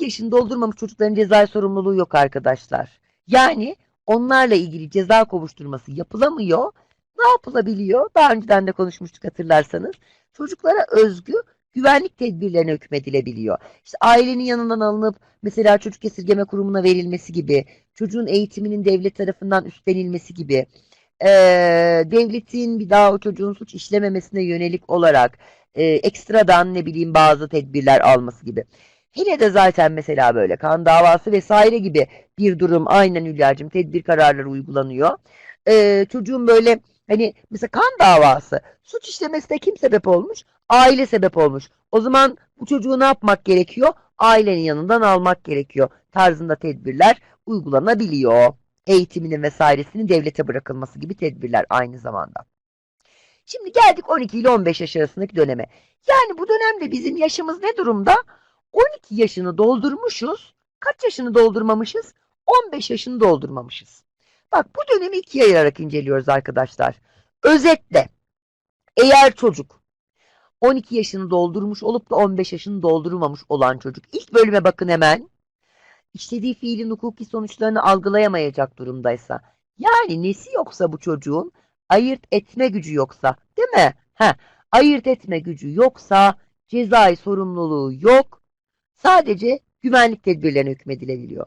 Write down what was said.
yaşını doldurmamış çocukların cezai sorumluluğu yok arkadaşlar. Yani onlarla ilgili ceza kovuşturması yapılamıyor. Ne yapılabiliyor? Daha önceden de konuşmuştuk hatırlarsanız. Çocuklara özgü güvenlik tedbirlerine hükmedilebiliyor. İşte ailenin yanından alınıp mesela çocuk esirgeme kurumuna verilmesi gibi, çocuğun eğitiminin devlet tarafından üstlenilmesi gibi, eee, devletin bir daha o çocuğun suç işlememesine yönelik olarak eee, ekstradan ne bileyim bazı tedbirler alması gibi. Hele de zaten mesela böyle kan davası vesaire gibi bir durum aynen Hülya'cığım tedbir kararları uygulanıyor. Eee, çocuğun böyle hani mesela kan davası suç işlemesine kim sebep olmuş? Aile sebep olmuş. O zaman bu çocuğu ne yapmak gerekiyor? Ailenin yanından almak gerekiyor. Tarzında tedbirler uygulanabiliyor. Eğitiminin vesairesinin devlete bırakılması gibi tedbirler aynı zamanda. Şimdi geldik 12 ile 15 yaş arasındaki döneme. Yani bu dönemde bizim yaşımız ne durumda? 12 yaşını doldurmuşuz. Kaç yaşını doldurmamışız? 15 yaşını doldurmamışız. Bak bu dönemi ikiye ayırarak inceliyoruz arkadaşlar. Özetle eğer çocuk 12 yaşını doldurmuş olup da 15 yaşını doldurmamış olan çocuk. İlk bölüme bakın hemen. İşlediği fiilin hukuki sonuçlarını algılayamayacak durumdaysa. Yani nesi yoksa bu çocuğun ayırt etme gücü yoksa değil mi? Heh, ayırt etme gücü yoksa cezai sorumluluğu yok. Sadece güvenlik tedbirlerine hükmedilebiliyor.